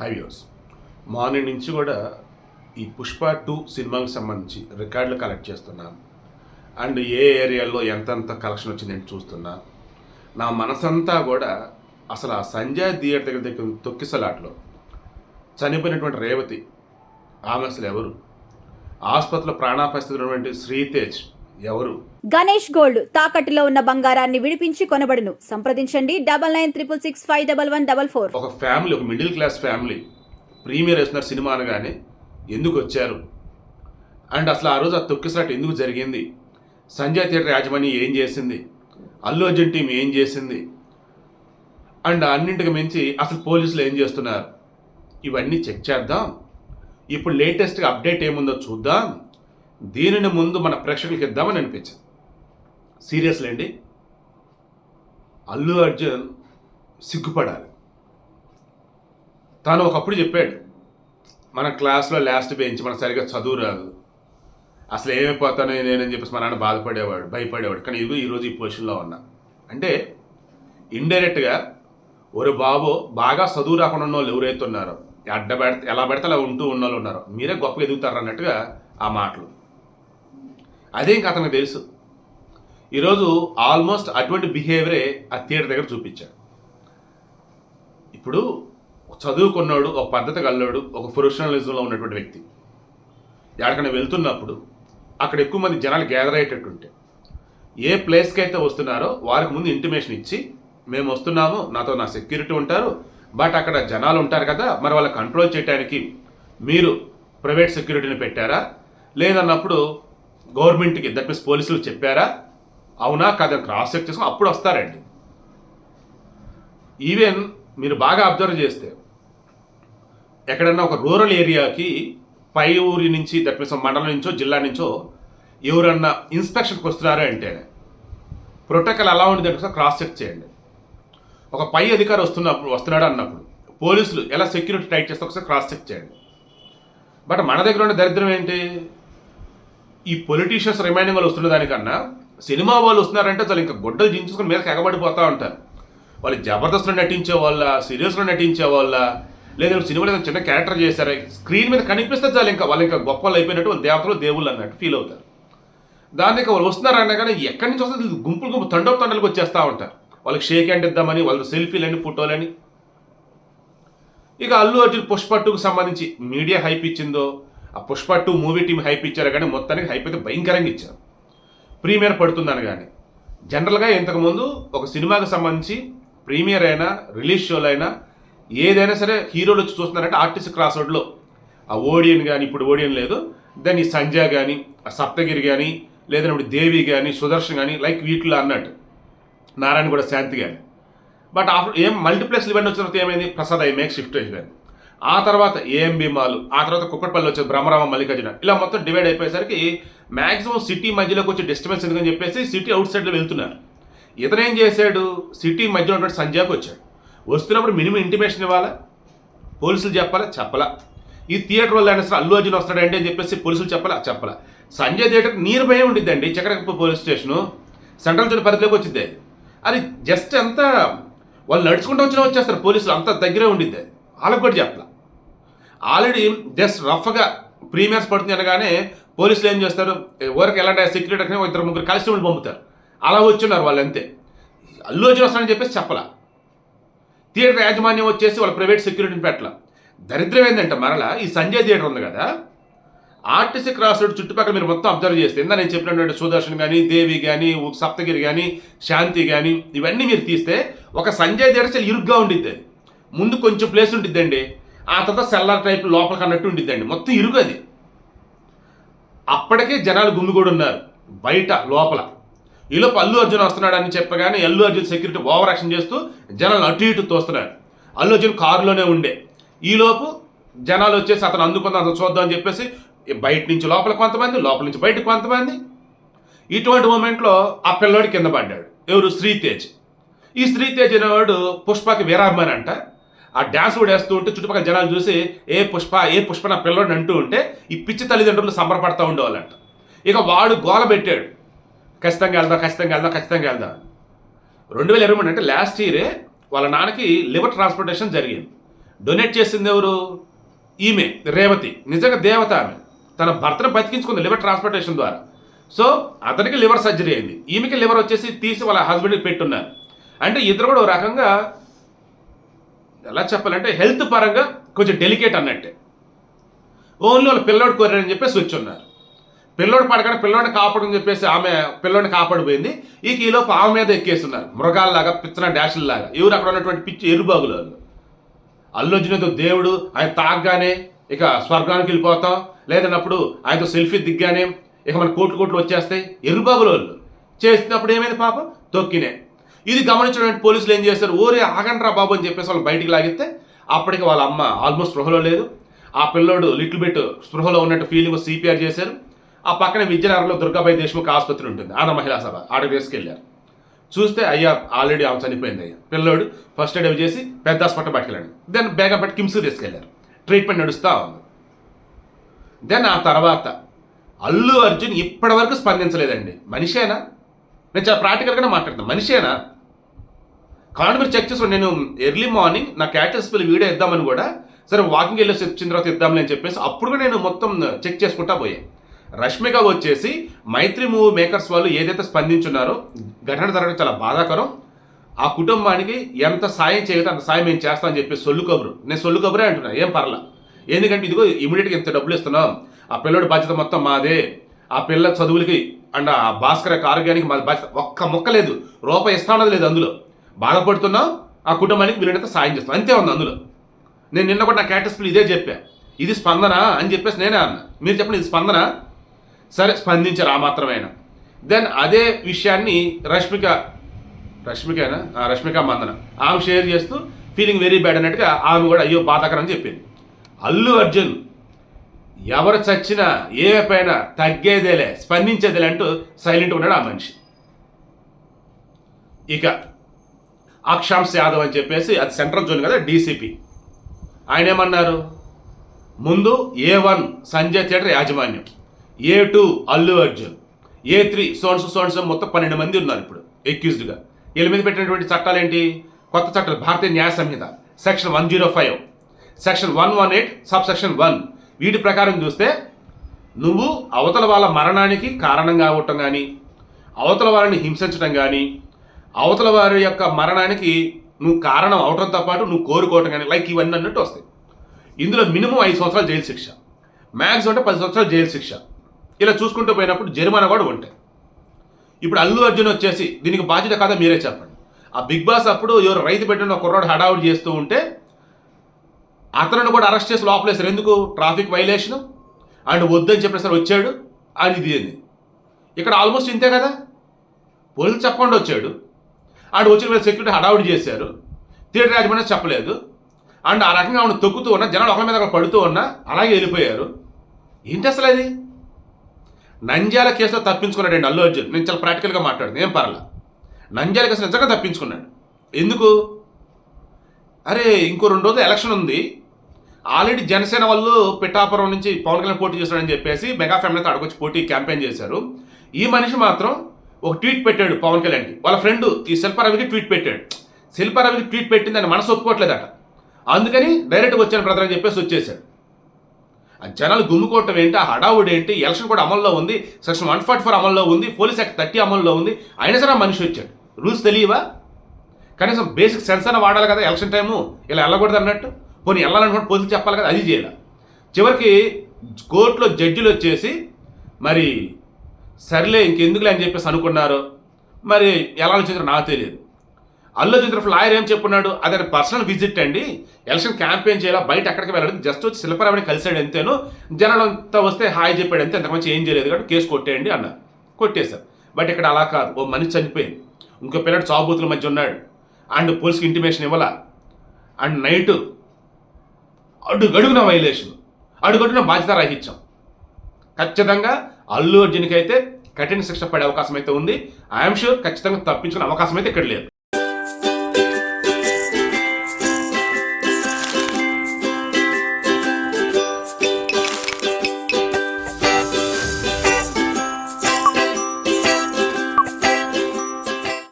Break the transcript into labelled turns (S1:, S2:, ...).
S1: హైవ్యూస్ morning నుంచి కూడా ఈ పుష్ప టూ సినిమాకి సంబంధించి రికార్డులు కలెక్ట్ చేస్తున్నాను అండ్ ఏ ఏరియాలో ఎంతెంత కలెక్షన్ వచ్చింది నేను చూస్తున్నా. నా మనసంతా కూడా అసలు ఆ సంజయ్ థియేటర్ దగ్గర దగ్గర తొక్కిసలాట్లో చనిపోయినటువంటి రేవతి ఆమె అసలు ఎవరు? ఆసుపత్రిలో ప్రాణాపరిస్థితి ఉన్నటువంటి శ్రీతేజ్ ఎవరు?
S2: గణేష్ గోల్డ్ తాకట్టులో ఉన్న బంగారాన్ని విడిపించి కొనబడును. సంప్రదించండి. Double nine triple six five double one double four.
S1: ఒక ఫ్యామిలీ ఒక మిడిల్ క్లాస్ ఫ్యామిలీ ప్రీమియర్ వేస్తున్నారు సినిమా అనగానే ఎందుకు వచ్చారు? అండ్ అసలు ఆ రోజు ఆ తొక్కిసలాట ఎందుకు జరిగింది? సంజయ్ థియేటర్ యాజమాన్యం ఏం చేసింది? అల్లు అర్జున్ టీం ఏం చేసింది? అండ్ అన్నింటికి మించి అసలు పోలీసులు ఏం చేస్తున్నారు? ఇవన్నీ చెక్ చేద్దాం. ఇప్పుడు లేటెస్ట్గా అప్డేట్ ఏముందో చూద్దాం. దీనిని ముందు మన ప్రేక్షకులకి ఇద్దామని అనిపించింది. సీరియస్లీ అండి. అల్లు అర్జున్ సిగ్గుపడాలి. తాను ఒకప్పుడు చెప్పాడు మన క్లాస్లో లాస్ట్ బెంచ్ మన సరిగ్గా చదువు రాదు. అసలు ఏమైపోతాను నేనని చెప్పేసి మా నాన్న బాధపడేవాడు భయపడేవాడు. కానీ ఇవి ఈరోజు ఈ పొజిషన్లో ఉన్నా. అంటే ఇండైరెక్ట్గా ఒరు బాబు బాగా చదువు రాకుండా ఉన్న వాళ్ళు ఎవరైతే ఉన్నారో అడ్డ పెడితే ఎలా పెడితే అలా ఉంటూ ఉన్న వాళ్ళు ఉన్నారో మీరే గొప్పగా ఎదుగుతారు అన్నట్టుగా ఆ మాటలు. అదే ఇంకా అతనికి తెలుసు. ఈరోజు ఆల్మోస్ట్ అటువంటి బిహేవియరే ఆ థియేటర్ దగ్గర చూపించాడు. ఇప్పుడు చదువుకున్నాడు ఒక పద్ధతి కల్లాడు ఒక ప్రొఫెషనలిజంలో ఉన్నటువంటి వ్యక్తి. ఎక్కడికైనా వెళ్తున్నప్పుడు అక్కడ ఎక్కువ మంది జనాలు గ్యాదర్ అయ్యేటట్టుంటే ఏ ప్లేస్కి అయితే వస్తున్నారో వారికి ముందు ఇంటిమేషన్ ఇచ్చి మేము వస్తున్నాము నాతో నా సెక్యూరిటీ ఉంటారు బట్ అక్కడ జనాలు ఉంటారు కదా మరి వాళ్ళ కంట్రోల్ చేయడానికి మీరు ప్రైవేట్ సెక్యూరిటీని పెట్టారా? లేదన్నప్పుడు గవర్నమెంట్కి దట్ మీన్స్ పోలీసులు చెప్పారా? అవునా కదా? క్రాస్ చెక్ చేసుకుని అప్పుడు వస్తారండి. ఈవెన్ మీరు బాగా అబ్జర్వ్ చేస్తే ఎక్కడన్నా ఒక రూరల్ ఏరియాకి పై ఊరి నుంచి దట్ మీన్స్ మండలం నుంచో జిల్లా నుంచో ఎవరన్నా ఇన్స్పెక్షన్కి వస్తున్నారా అంటే ప్రోటోకాల్ అలా ఉంది ఒకసారి క్రాస్ చెక్ చేయండి. ఒక పై అధికారి వస్తున్నప్పుడు వస్తున్నాడు అన్నప్పుడు పోలీసులు ఎలా సెక్యూరిటీ టైట్ చేస్తే ఒకసారి క్రాస్ చెక్ చేయండి. బట్ మన దగ్గర ఉన్న దరిద్రం ఏంటి? ఈ పొలిటీషియన్స్ రిమైనింగ్ వాళ్ళు వస్తున్న దానికన్నా సినిమా వాళ్ళు వస్తున్నారంటే వాళ్ళు ఇంకా గుడ్డలు దించుకొని మీద ఎగబడిపోతూ ఉంటారు. వాళ్ళు జబర్దస్త్లో నటించే వాళ్ళ సీరియల్స్లో నటించే వాళ్ళ లేదా సినిమాలో ఏదైనా చిన్న క్యారెక్టర్ చేశారు స్క్రీన్ మీద కనిపిస్తే చాలు ఇంకా వాళ్ళు ఇంకా గొప్పలు అయిపోయినట్టు వాళ్ళు దేవతలు దేవుళ్ళు అన్నట్టు ఫీల్ అవుతారు. దానికి వాళ్ళు వస్తున్నారన్నా కానీ ఎక్కడి నుంచి వస్తే గుంపులు గుంపు తండవ తండలకు వచ్చేస్తూ ఉంటారు. వాళ్ళకి షేక్ హ్యాండ్ ఇద్దామని వాళ్ళు సెల్ఫీలని ఫోటోలని ఇక అల్లు అర్జున్ పుష్పట్టుకు సంబంధించి మీడియా హైప్ ఇచ్చిందో Pushpa two movie team hype ఇచ్చారు కానీ మొత్తానికి హైప్ అయితే భయంకరంగా ఇచ్చారు. ప్రీమియర్ పడుతుందని కానీ. జనరల్గా ఇంతకుముందు ఒక సినిమాకి సంబంధించి ప్రీమియర్ అయినా రిలీజ్ షోలు అయినా ఏదైనా సరే హీరోలు వచ్చి చూస్తున్నారంటే ఆర్టిస్ట్ క్రాస్ రోడ్లో. ఆ ఓడియన్ కానీ ఇప్పుడు ఓడియన్ లేదు. దాన్ని సంజయ్ కానీ ఆ సప్తగిరి కానీ లేదంటే దేవి కానీ సుదర్శన్ కానీ లైక్ వీటిలో అన్నట్టు. నారాయణ కూడా శాంతి కానీ. బట్ ఆఫ్టర్ ఏం మల్టీప్లెక్స్ ఇవన్నీ వచ్చిన తర్వాత ఏమైంది? ప్రసాద్ ఐమేక్ షిఫ్ట్ అయిపోయింది ఆ తర్వాత ఏఎంబి మాల్ ఆ తర్వాత కుక్కట్పల్లి వచ్చే బ్రహ్మరామ మల్లికార్జున. ఇలా మొత్తం డివైడ్ అయిపోయేసరికి మ్యాక్సిమం సిటీ మధ్యలోకి వచ్చి డిస్టర్బెన్స్ ఎందుకని చెప్పేసి సిటీ అవుట్ సైడ్లో వెళ్తున్నారు. ఇతను ఏం చేశాడు? సిటీ మధ్యలో ఉన్నటువంటి సంజయ్కి వచ్చాడు. వస్తున్నప్పుడు మినిమం ఇంటిమేషన్ ఇవ్వాలా? పోలీసులు చెప్పాలా? చెప్పలా. ఈ థియేటర్ వల్ల అయినా సరే అల్లు అర్జున్ వస్తాడండి అని చెప్పేసి పోలీసులు చెప్పాలా? చెప్పలా. సంజయ్ థియేటర్ నియర్ బై ఉండిద్దండి చక్రకప్ప పోలీస్ స్టేషను. సెంట్రల్ జోన్ పరిధిలోకి వచ్చింది అది జస్ట్ ఎంత వాళ్ళు నడుచుకుంటూ వచ్చినా వచ్చేస్తారు పోలీసులు అంత దగ్గరే ఉండిద్ది. వాళ్ళకి కూడా చెప్పలా. ఆల్రెడీ జస్ట్ రఫ్గా ప్రీమియర్స్ పడుతుంది అనగానే పోలీసులు ఏం చేస్తారు? ఎవరికి ఎలాంటి సెక్యూరిటీ అక్కడ ఇద్దరు ముగ్గురు కానిస్టేబుల్ పంపుతారు. అలా వచ్చున్నారు వాళ్ళు అంతే అల్లు అర్జున్ చెప్పేసి చెప్పలా. థియేటర్ యాజమాన్యం వచ్చేసి వాళ్ళ ప్రైవేట్ సెక్యూరిటీని పెట్టాల. దరిద్రం ఏంటంటే మరలా ఈ సంజయ్ థియేటర్ ఉంది కదా? ఆర్టీసీ క్రాస్ రోడ్ చుట్టుపక్కల మీరు మొత్తం అబ్జర్వ్ చేస్తే ఇందా నేను చెప్పినటువంటి సుదర్శన్ కానీ దేవి కానీ సప్తగిరి కానీ శాంతి కానీ ఇవన్నీ మీరు తీస్తే ఒక సంజయ్ థియేటర్ చాలా ఇరుగ్గా ఉండిద్ది. ముందు కొంచెం ప్లేస్ ఉంటుందండి ఆ తర్వాత సెల్లార్ టైప్ లోపలికి అన్నట్టు ఉండిద్దండి. మొత్తం ఇరుగు అది. అప్పటికే జనాలు గుమ్మిగూడు ఉన్నారు బయట లోపల. ఈలోపు అల్లు అర్జున్ వస్తున్నాడని చెప్పగానే Allu Arjun security over action చేస్తూ జనాలు అటు ఇటు తోస్తున్నారు అల్లు అర్జున్ కారులోనే ఉండే. ఈలోపు జనాలు వచ్చేసి అతను అందుకుందాం అతను చూద్దాం అని చెప్పేసి బయట నుంచి లోపల కొంతమంది లోపల నుంచి బయటకు కొంతమంది. ఇటువంటి మూమెంట్లో ఆ పిల్లోడి కింద పడ్డాడు. ఎవరు? శ్రీతేజ్. ఈ శ్రీతేజ్ అనేవాడు పుష్పకి వీరాభిమాన్ అంట. ఆ డ్యాన్స్ కూడా వేస్తూ ఉంటే చుట్టుపక్కల జనాలు చూసి ఏ పుష్ప ఏ పుష్ప నా పిల్లోడిని అంటూ ఉంటే ఈ పిచ్చి తల్లిదండ్రులు సంబరపడతా ఉండేవాళ్ళంట. ఇక వాడు గోల పెట్టాడు. ఖచ్చితంగా వెళ్దాం ఖచ్చితంగా వెళ్దాం ఖచ్చితంగా వెళ్దాం. రెండు వేల ఇరవై మూడు అంటే లాస్ట్ ఇయరే వాళ్ళ నాన్నకి లివర్ ట్రాన్స్ప్లాంటేషన్ జరిగింది. డొనేట్ చేసింది ఎవరు? ఈమె రేవతి. నిజంగా దేవత ఆమె. తన భర్తను బతికించుకుంది లివర్ ట్రాన్స్ప్లాంటేషన్ ద్వారా. సో అతనికి లివర్ సర్జరీ అయింది. ఈమెకి లివర్ వచ్చేసి తీసి వాళ్ళ హస్బెండ్కి పెట్టున్నారు. అంటే ఇద్దరు కూడా ఒక రకంగా ఎలా చెప్పాలంటే హెల్త్ పరంగా కొంచెం డెలికేట్ అన్నట్టే. ఓన్లీ వాళ్ళ పిల్లోడు కోరారని చెప్పేసి వచ్చి ఉన్నారు. పిల్లోడు పడకుండా పిల్లోడిని కాపాడని చెప్పేసి ఆమె పిల్లోడిని కాపాడిపోయింది. ఈ ఈలోపు ఆమె మీద ఎక్కేస్తున్నారు. మృగాల్లాగా పిచ్చన డాషుల్లాగా. ఎవరు అక్కడ ఉన్నటువంటి పిచ్చి ఎరుబాగులు వాళ్ళు? అల్లొచ్చినతో దేవుడు ఆయన తాగ్గానే ఇక స్వర్గానికి వెళ్ళిపోతాం. లేదన్నప్పుడు ఆయనతో సెల్ఫీ దిగ్గానే ఇక మన కోట్లు కోట్లు వచ్చేస్తాయి. ఎరుబాగులు వాళ్ళు. చేసినప్పుడు ఏమైంది పాపం? తొక్కినే. ఇది గమనించినటువంటి పోలీసులు ఏం చేస్తారు? ఓరే ఆగండ్రా బాబు అని చెప్పేసి వాళ్ళు బయటికి లాగితే అప్పటికి వాళ్ళ అమ్మ ఆల్మోస్ట్ స్పృహలో లేదు. ఆ పిల్లోడు లిటిల్ బిట్ స్పృహలో ఉన్నట్టు ఫీలింగ్ సిపిఆర్ చేశారు. ఆ పక్కన విజయనగరంలో దుర్గాబాయి దేశ్ముఖ్ ఆసుపత్రి ఉంటుంది. ఆడ మహిళా సభ. ఆడకు తీసుకెళ్ళారు చూస్తే అయ్యా ఆల్రెడీ ఆమె చనిపోయింది అయ్యా. పిల్లోడు ఫస్ట్ ఎయిడ్ అవి చేసి పెద్ద హాస్పిటల్ పట్టుకెళ్ళాడు దెన్ బేగం పెట్టి కిమ్స్ తీసుకెళ్ళారు ట్రీట్మెంట్ నడుస్తూ ఉంది. దెన్ ఆ తర్వాత అల్లు అర్జున్ ఇప్పటివరకు స్పందించలేదండి. మనిషేనా? నేను చాలా ప్రాక్టికల్గానే మాట్లాడుతాను మనిషేనా? కానీ మీరు చెక్ చేసుకోండి. నేను ఎర్లీ మార్నింగ్ నా క్యాటర్స్ పిల్లలు వీడియో ఇద్దామని కూడా సరే వాకింగ్ వెళ్ళి వచ్చిన తర్వాత ఇద్దామని అని చెప్పేసి అప్పుడు కూడా నేను మొత్తం చెక్ చేసుకుంటా పోయాను రష్మిక వచ్చేసి మైత్రి మూవీ మేకర్స్ వాళ్ళు ఏదైతే స్పందించున్నారో ఘటన జరగడం చాలా బాధాకరం. ఆ కుటుంబానికి ఎంత సాయం చేయగలిగితే అంత సాయం మేము చేస్తామని చెప్పి సొల్లు కబురు. నేను సొల్లు కబురే అంటున్నా ఏం పర్లా. ఎందుకంటే ఇదిగో ఇమీడియట్గా ఇంత డబ్బులు ఇస్తున్నాం. ఆ పిల్లడి బాధ్యత మొత్తం మాదే. ఆ పిల్ల చదువులకి అండ్ ఆ భాస్కర్ యొక్క ఆరోగ్యానికి ఒక్క మొక్క లేదు. రూపాయి ఇస్తానది లేదు అందులో. బాధపడుతున్నాం ఆ కుటుంబానికి వీళ్ళంతా సాయం చేస్తాం అంతే ఉంది అందులో. నేను నిన్న కూడా నా క్యాటస్పిల్ ఇదే చెప్పా. ఇది స్పందన అని చెప్పేసి నేనే అన్నా. మీరు చెప్పండి ఇది స్పందన? సరే స్పందించారు ఆ మాత్రమేనా? దెన్ అదే విషయాన్ని రష్మిక రష్మికేనా? ఆ, రష్మిక మందన. ఆమె షేర్ చేస్తూ ఫీలింగ్ వెరీ బ్యాడ్ అన్నట్టుగా ఆమె కూడా అయ్యో బాధాకరం అని చెప్పింది. అల్లు అర్జున్ ఎవరు చచ్చినా ఏ పైన తగ్గేదేలే స్పందించేదేలే అంటూ సైలెంట్ ఉన్నాడు ఆ మనిషి. ఇక అక్షాంశ్ యాదవ్ అని చెప్పేసి అది సెంట్రల్ జోన్ కదా డీసీపీ. ఆయన ఏమన్నారు? ముందు ఏ వన్ సంజయ్ థియేటర్ యాజమాన్యం A two Allu Arjun A three sons sons మొత్తం పన్నెండు మంది ఉన్నారు ఇప్పుడు ఎక్యూజ్డ్గా వీళ్ళ మీద పెట్టినటువంటి చట్టాలు ఏంటి కొత్త చట్టాలు Bharatiya Nyaya Sanhita section one zero five section one one eight subsection one. వీటి ప్రకారం చూస్తే నువ్వు అవతల వాళ్ళ మరణానికి కారణం కావటం కానీ అవతల వారిని హింసించడం కానీ అవతల వారి యొక్క మరణానికి నువ్వు కారణం అవటంతో పాటు నువ్వు కోరుకోవటం కానీ లైక్ ఇవన్నీ అన్నట్టు వస్తాయి. ఇందులో మినిమం ఐదు సంవత్సరాలు జైలు శిక్ష. మ్యాక్స్ అంటే పది సంవత్సరాలు జైలు శిక్ష. ఇలా చూసుకుంటూ పోయినప్పుడు జరిమానా కూడా ఉంటాయి ఇప్పుడు అల్లు అర్జున్ వచ్చేసి దీనికి బాధ్యత కాదా మీరే చెప్పండి. ఆ బిగ్ బాస్ అప్పుడు ఎవరు రైతు పెట్టిన ఒక కుర్రాడు హడావుడి చేస్తూ ఉంటే అతను కూడా అరెస్ట్ చేసి లోపలేశారు. ఎందుకు? Traffic violation. అండ్ వద్దని చెప్పేసరి వచ్చాడు. అని ఇది ఇక్కడ ఆల్మోస్ట్ ఇంతే కదా? పోలీసు చెప్పకుండా వచ్చాడు. అండ్ వచ్చిన మీద సెక్యూరిటీ హడావుడి చేశారు. థియేటర్ యాజమాన్యం చెప్పలేదు. అండ్ ఆ రకంగా ఆవిడ తొక్కుతూ ఉన్నా జనాలు ఒకరి మీద ఒకరు పడుతూ ఉన్నా అలాగే వెళ్ళిపోయారు. ఏంటి అసలు అది? నంజాల కేసులో తప్పించుకున్నాడండి అల్లు అర్జున్. నేను చాలా ప్రాక్టికల్గా మాట్లాడుతుంది ఏం పర్లా నంజాల కేసు నిజంగా తప్పించుకున్నాడు. ఎందుకు? అరే ఇంకో రెండు రోజులు ఎలక్షన్ ఉంది. ఆల్రెడీ జనసేన వాళ్ళు పిఠాపురం నుంచి పవన్ కళ్యాణ్ పోటీ చేస్తాడని చెప్పేసి మెగా ఫ్యామిలీతో అడగొచ్చి పోటీ క్యాంపెయిన్ చేశారు. ఈ మనిషి మాత్రం ఒక ట్వీట్ పెట్టాడు పవన్ కళ్యాణ్కి. వాళ్ళ ఫ్రెండ్ ఈ శిల్పారవికి ట్వీట్ పెట్టాడు. శిల్పారవికి ట్వీట్ పెట్టింది అని మనసు ఒప్పుకోవట్లేదట. అందుకని డైరెక్ట్గా వచ్చాను బ్రదర్ అని చెప్పేసి వచ్చేసాడు ఆ జనాలు గుమ్ముకోవటం ఏంటి? ఆ హడావుడు ఏంటి? ఎలక్షన్ కూడా అమల్లో ఉంది. సెక్షన్ వన్ ఫార్టీ ఫోర్ అమల్లో ఉంది. పోలీస్ యాక్ట్ థర్టీ అమల్లో ఉంది. అయినా సరే ఆ మనిషి వచ్చాడు. రూల్స్ తెలియవా? కనీసం బేసిక్ సెన్స్ అన్న వాడాలి కదా ఎలక్షన్ టైము. ఇలా వెళ్ళకూడదు అన్నట్టు. పోనీ వెళ్ళాలనుకుంటే పోలీసులు చెప్పాలి కదా అది చేయాలి. చివరికి కోర్టులో జడ్జిలు వచ్చేసి మరి సర్లే ఇంకెందుకులే అని చెప్పేసి అనుకున్నారు. మరి ఎలా ఆలోచించారో నాకు తెలియదు. అల్లు చంద్రఫ్ లాయర్ ఏం చెప్పున్నాడు? అదే పర్సనల్ విజిట్ అండి. ఎలక్షన్ క్యాంపెయిన్ చేయాలా? బయట ఎక్కడికి వెళ్ళాడు జస్ట్ వచ్చి శిల్పరావుని కలిసాడు అంతేను. జనాలంతా వస్తే హాయ్ చెప్పాడు అంతే అంతకు ఏం చేయలేదు కాబట్టి కేసు కొట్టేయండి అన్నారు. కొట్టేశారు. బట్ ఇక్కడ అలా కాదు. ఓ మనిషి చనిపోయింది ఇంకో పిల్లడు చావుబూతుల మధ్య ఉన్నాడు. అండ్ పోలీస్కి ఇంటిమేషన్ ఇవ్వాల? అండ్ నైట్ అడుగడుగున వైలేషన్ అడుగడుగున బాధ్యత రాహిత్యం ఖచ్చితంగా అల్లు అర్జున్కి అయితే కఠిన శిక్ష పడే అవకాశం అయితే ఉంది ఐఎమ్ షూర్ ఖచ్చితంగా తప్పించుకునే అవకాశం అయితే ఇక్కడ లేదు.